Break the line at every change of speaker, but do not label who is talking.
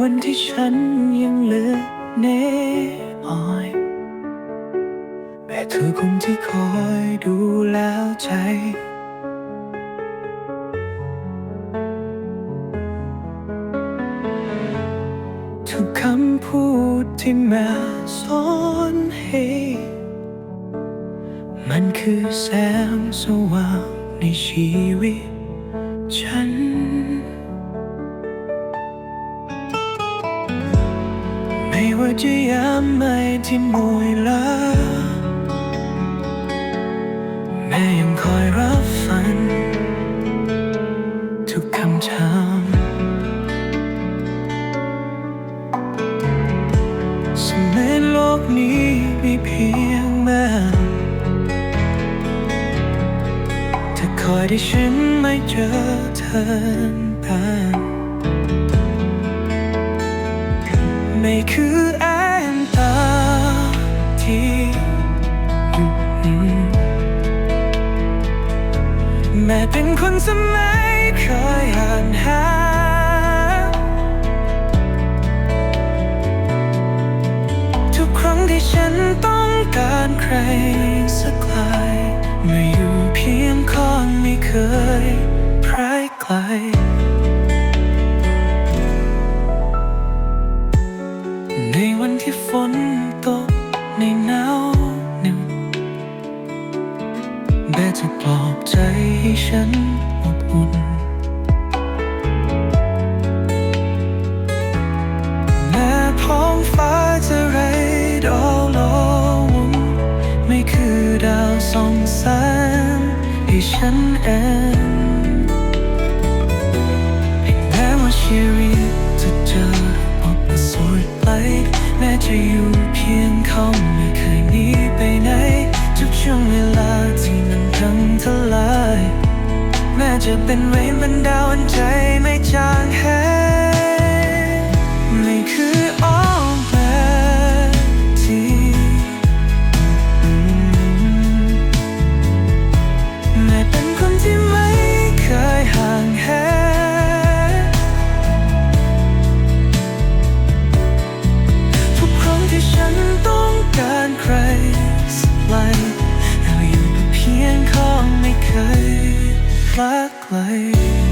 วันที่ฉันยังเหลือเน่ออยแม่เธอคงที่คอยดูแลใจ ทุกคำพูดที่แม่สอนให้มันคือแสงสว่างในชีวิตฉัน ไม่ว่าจะยามไม่ที่เหนื่อยล้าแม่ยังคอยรับฟังทุกคำถามสมัยโลกนี้มีเพียงแม่ถ้าคอยที่ฉันไม่เจอเธอบ้างไม่คือ ม้เป็นคนสมัยเคยห่างหาทุกครั้งที่ฉันต้องการใครสักใครเมื่ออยู่เพียงข้องไม่เคยพรายไกล แม่จะปลอบใจให้ฉันอบอุ่นแม้ท้องฟ้าจะไรดอกลวงไม่คือดาวส่องแสงให้ฉันเอง จะเป็นเวรบันดาวันใจไม่จางหายไม่คืออ้อมแม่ที่อืมแม่เป็นคนที่ไม่เคยห่างแหทุกครั้งที่ฉันต้องการใครสักไกลเราอยู่เพียงข้างไม่เคย black light.